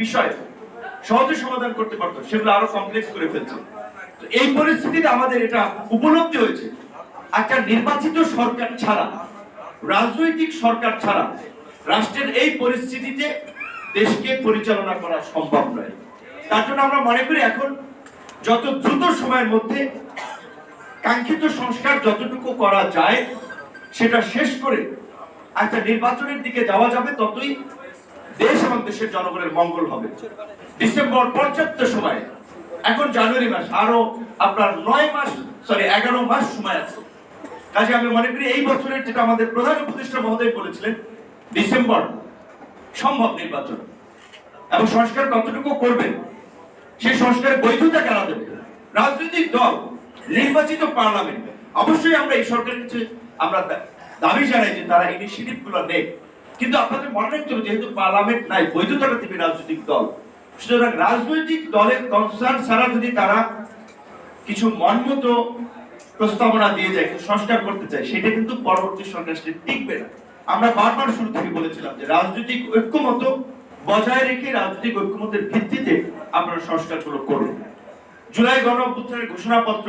বিষয় সহজে সমাধান করতে পারতো সেগুলো আরও কমপ্লেক্স করে ফেলছে। তো এই পরিস্থিতিতে আমাদের এটা উপলব্ধি হয়েছে। একটা নির্বাচিত সরকার ছাড়া, রাজনৈতিক সরকার ছাড়া রাষ্ট্রের এই পরিস্থিতিতে দেশকে পরিচালনা করা সম্ভব নয়। তার জন্য আমরা মনে করি এখন যত দ্রুত সময়ের মধ্যে কাঙ্ক্ষিত সংস্কার যতটুকু করা যায়, সেটা শেষ করে একটা নির্বাচনের দিকে যাওয়া যাবে, ততই দেশ এবং দেশের জনগণের মঙ্গল হবে। ডিসেম্বর পর্যাপ্ত সময়। এখন জানুয়ারি মাস আরও আপনার নয় মাস সরি এগারো মাস সময় আছে। কাজে আমি মনে করি এই বছরের যেটা আমাদের প্রধান উপদেষ্টা মহোদয় বলেছিলেন, ডিসেম্বর সম্ভব নির্বাচন। এবং সংস্কার কতটুকু করবেন সেই সংস্কারের বৈধতা কারা দেবে? রাজনৈতিক দল, নির্বাচিত পার্লামেন্ট। অবশ্যই আমরা এই সরকারের কাছে আমরা দাবি জানাই যে তারা ইনিশিয়েটিভগুলো নেয় কিন্তু আপনাদের মনে রাখতে হবে, যেহেতু পার্লামেন্ট নাই বৈধতাটা দেবে রাজনৈতিক দল। সুতরাং রাজনৈতিক দলের কনসার্ন ছাড়া যদি তারা কিছু মনমতো প্রস্তাবনা দিয়ে যায় সংস্কার করতে চায়, সেটা কিন্তু পরবর্তী সরকার টিকবে না। আমরা বারবার শুরু থেকে বলেছিলাম যে রাজনৈতিক ঐক্যমত বজায় রেখে রাজনৈতিক ঐক্যমতের ভিত্তিতে আপনারা সংস্কারগুলো করুন জুলাই গণ অভ্যুত্থানের ঘোষণাপত্র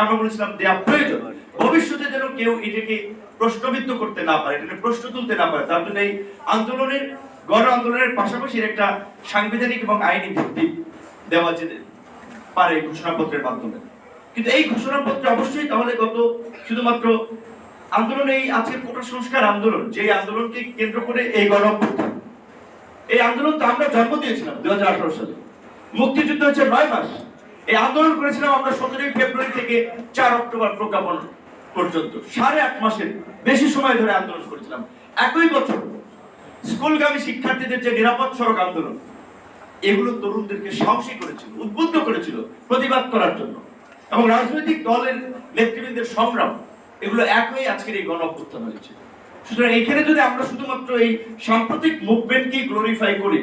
আমরা বলেছিলাম দেওয়া প্রয়োজন ভবিষ্যতে যেন কেউ এটাকে প্রশ্নবিদ্ধ করতে না পারে, এটাকে প্রশ্ন তুলতে না পারে, তার জন্য এই আন্দোলনের, গণ আন্দোলনের পাশাপাশি একটা সাংবিধানিক এবং আইনি ভিত্তি দেওয়া যেতে পারে ঘোষণাপত্রের মাধ্যমে। কিন্তু এই ঘোষণাপত্রে অবশ্যই তাহলে গত শুধুমাত্র আন্দোলন এই আজকের কোটা সংস্কার আন্দোলন যে আন্দোলনকে কেন্দ্র করে এই গণ এই আন্দোলন তো আমরা জন্ম দিয়েছিলাম দুই হাজার আঠারো সালে। মুক্তিযুদ্ধ হচ্ছে নয় মাস। এই আন্দোলন করেছিলাম আমরা সতেরোই ফেব্রুয়ারি থেকে চার অক্টোবর প্রজ্ঞাপন পর্যন্ত। সাড়ে আট মাসের বেশি সময় ধরে আন্দোলন করেছিলাম। একই বছর স্কুলগামী শিক্ষার্থীদের যে নিরাপদ সড়ক আন্দোলন, এগুলো তরুণদেরকে সাহসী করেছিল, উদ্বুদ্ধ করেছিল প্রতিবাদ করার জন্য। এবং রাজনৈতিক দলের নেতৃবৃন্দের সংগ্রাম, এগুলো একই আজকের এই গণ অভ্যুত্থান হয়েছে। সুতরাং এখানে যদি আমরা শুধুমাত্র এই সাম্প্রতিক মুভমেন্টকেই গ্লোরিফাই করি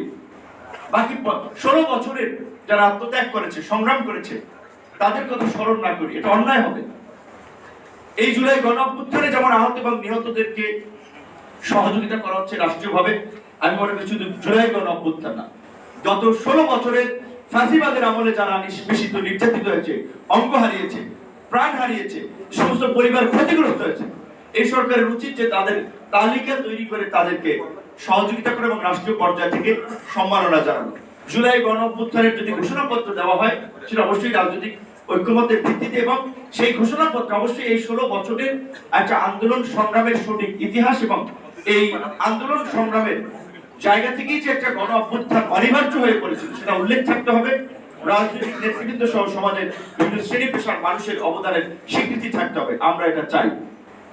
বাকি ষোলো বছরের যারা আত্মত্যাগ করেছে, সংগ্রাম করেছে, তাদের কথা স্মরণ না করি, এটা অন্যায় হবে। এই জুলাই গণ অভ্যুত্থানে যেমন আহত এবং নিহতদেরকে সহযোগিতা করা হচ্ছে রাষ্ট্রীয়ভাবে, আমি মনে করি শুধু জুলাই গণ অভ্যুত্থান না। গত ষোলো বছরের ফাঁসিবাদের আমলে যারা নিষ্পেষিত নির্যাতিত হয়েছে, অঙ্গ হারিয়েছে, প্রাণ হারিয়েছে, সমস্ত পরিবার ক্ষতিগ্রস্ত হয়েছে, এই সরকারের উচিত যে তাদের তালিকা তৈরি করে তাদেরকে সহযোগিতা করে এবং রাষ্ট্রীয় পর্যায় থেকে সম্মাননা জানানো। জুলাই গণ অভ্যুত্থানের যদি ঘোষণাপত্র দেওয়া হয়, সেটা অবশ্যই রাজনৈতিক ঐক্যমতের ভিত্তিতে এবং সেই ঘোষণাপত্র অবশ্যই এই ষোলো বছরের একটা আন্দোলন সংগ্রামের সঠিক ইতিহাস এবং এই আন্দোলন সংগ্রামের জায়গা থেকেই যে একটা গণ অভ্যুত্থান অনিবার্য হয়ে পড়েছিল, সেটা উল্লেখ থাকতে হবে। রাজনৈতিক নেতৃবৃন্দ সহ সমাজের বিভিন্ন শ্রেণি পেশার মানুষের অবদানের স্বীকৃতি থাকতে হবে। আমরা এটা চাই।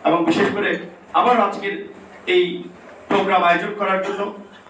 এবং বিশেষ করে আবার আজকের এই প্রোগ্রাম আয়োজন করার জন্য।